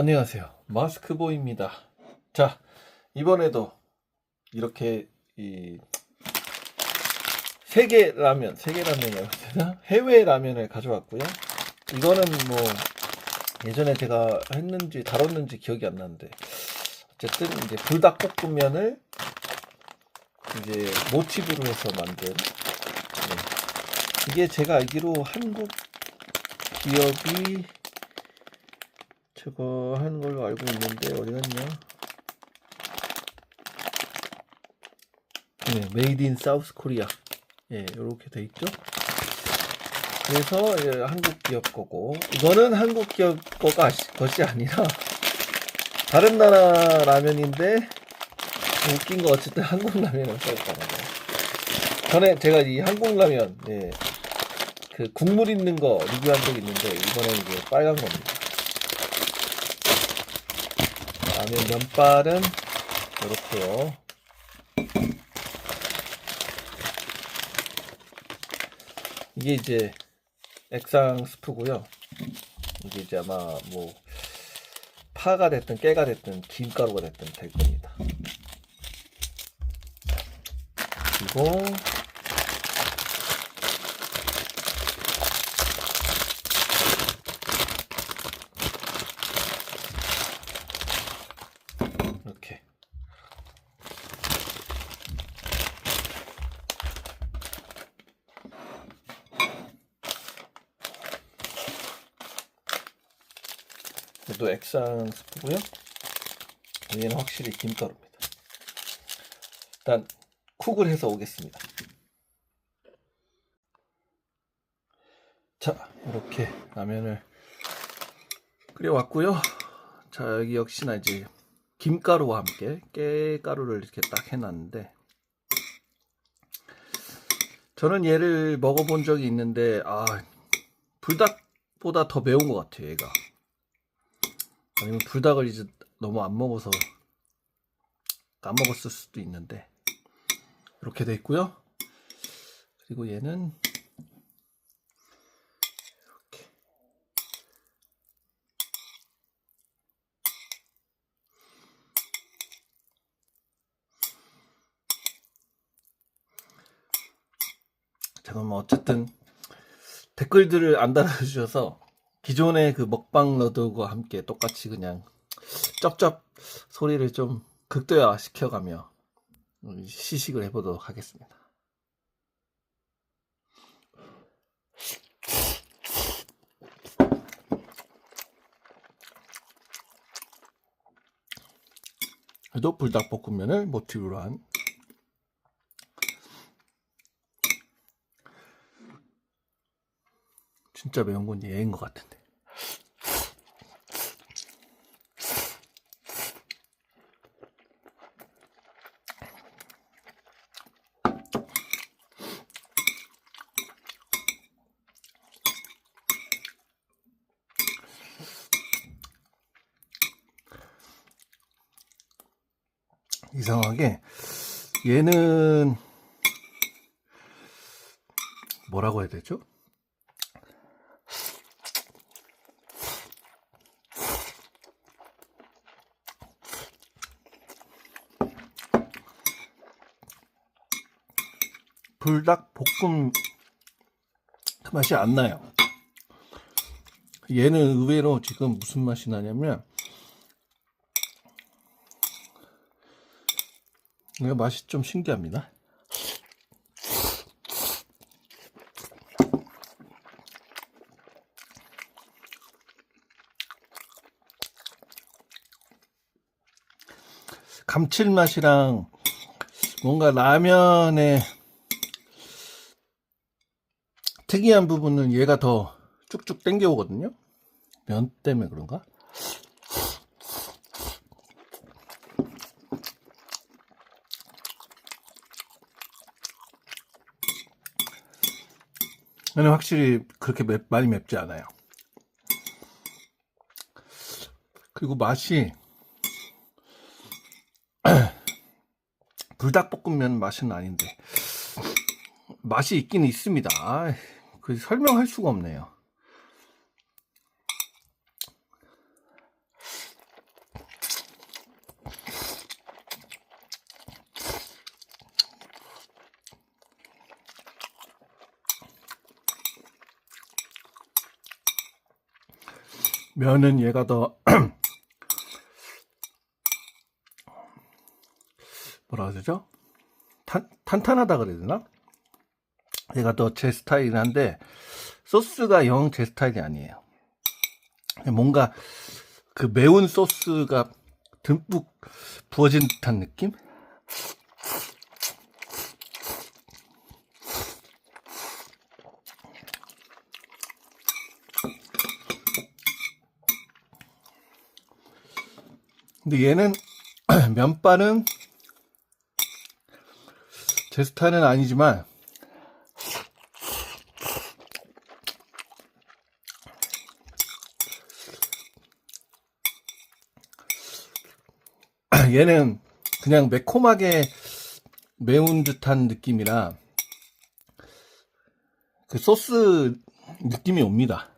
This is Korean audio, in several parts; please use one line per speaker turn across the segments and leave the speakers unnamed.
안녕하세요. 마스크보입니다. 자, 이번에도 이렇게 이 세계 라면, 세계 라면이라고 되나? 해외 라면을 가져왔고요. 이거는 뭐 예전에 제가 했는지 다뤘는지 기억이 안 나는데 어쨌든 이제 불닭볶음면을 이제 모티브로 해서 만든 네. 이게 제가 알기로 한국 기업이 저거 하는 걸로 알고 있는데 어디 갔냐? 네, 메이드 인 사우스 코리아. 예, 이렇게 돼 있죠. 그래서 예, 한국 기업 거고 이거는 한국 기업 거가 것이 아니라 다른 나라 라면인데 웃긴 거 어쨌든 한국 라면을 써있다는 거예요. 전에 제가 이 한국 라면 예, 그 국물 있는 거 리뷰한 적 있는데 이번엔 이제 빨간 겁니다. 라면 면발은 이렇게요. 이게 이제 액상 스프고요. 이게 이제 아마 뭐 파가 됐든 깨가 됐든 김가루가 됐든 될 겁니다. 그리고 이렇게 또 액상 스프고요. 얘는 확실히 김가루입니다. 일단 쿡을 해서 오겠습니다. 자, 이렇게 라면을 끓여왔고요. 자, 여기 역시나 이제 김가루와 함께 깨가루를 이렇게 딱 해놨는데 저는 얘를 먹어본 적이 있는데 아 불닭보다 더 매운 것 같아요 얘가 아니면 불닭을 이제 너무 안 먹어서 안 먹었을 수도 있는데. 이렇게 돼 있고요. 그리고 얘는 이렇게. 잠깐만 어쨌든 댓글들을 안 달아주셔서 기존의 그 먹방 러드와 함께 똑같이 그냥 쩝쩝 소리를 좀 극도화 시켜가며 시식을 해보도록 하겠습니다. 그래도 불닭볶음면을 모티브로 한 진짜 매운 건 얘인 것 같은데. 이상하게 얘는 뭐라고 해야 되죠? 불닭 볶음 그 맛이 안 나요. 얘는 의외로 지금 무슨 맛이 나냐면 이거 맛이 좀 신기합니다. 감칠맛이랑 뭔가 라면의 특이한 부분은 얘가 더 쭉쭉 땡겨오거든요. 면 때문에 그런가? 얘는 확실히 그렇게 맵, 많이 맵지 않아요. 그리고 맛이 불닭볶음면 맛은 아닌데 맛이 있긴 있습니다. 그 설명할 수가 없네요. 면은 얘가 더 뭐라 그러죠? 탄, 탄탄하다 그래야 되나? 얘가 더제 스타일이긴 한데 소스가 영 제 스타일이 아니에요. 뭔가 그 매운 소스가 듬뿍 부어진 듯한 느낌? 근데 얘는 면발은 제 스타일은 아니지만 얘는 그냥 매콤하게 매운 듯한 느낌이라 그 소스 느낌이 옵니다.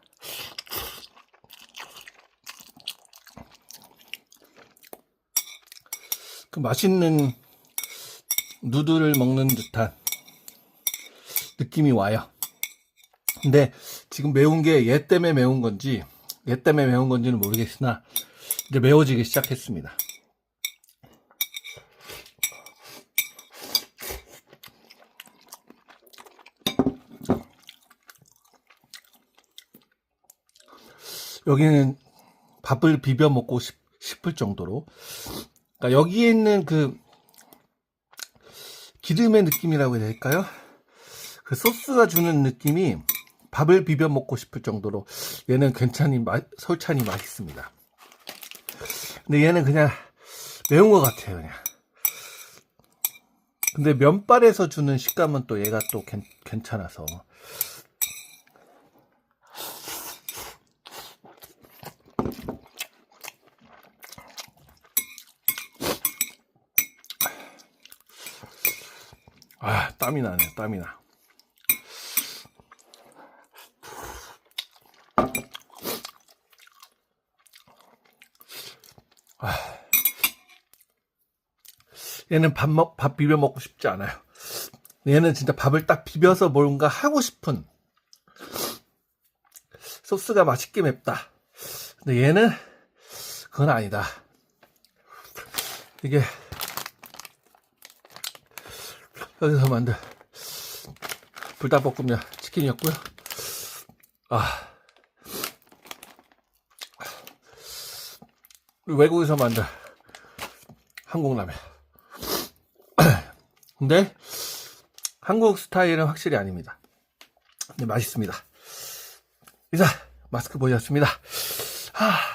그 맛있는 누들을 먹는 듯한 느낌이 와요. 근데 지금 매운 게 얘 때문에 매운 건지 얘 때문에 매운 건지는 모르겠으나 이제 매워지기 시작했습니다. 여기는 밥을 비벼 먹고 싶, 싶을 정도로 그러니까 여기에 있는 그 기름의 느낌이라고 해야 될까요? 그 소스가 주는 느낌이 밥을 비벼 먹고 싶을 정도로 얘는 괜찮이 마- 솔찬히 맛있습니다. 근데 얘는 그냥 매운 것 같아요, 그냥. 근데 면발에서 주는 식감은 또 얘가 또 괜, 괜찮아서. 아, 땀이 나네, 땀이 나. 아. 얘는 밥 먹, 밥 비벼 먹고 싶지 않아요. 얘는 진짜 밥을 딱 비벼서 뭔가 하고 싶은 소스가 맛있게 맵다. 근데 얘는 그건 아니다. 이게 여기서 만든 불닭볶음면 치킨이었고요. 아 외국에서 만든 한국 라면. 근데 한국 스타일은 확실히 아닙니다. 근데 맛있습니다. 이상 마스크 보였습니다. Ah.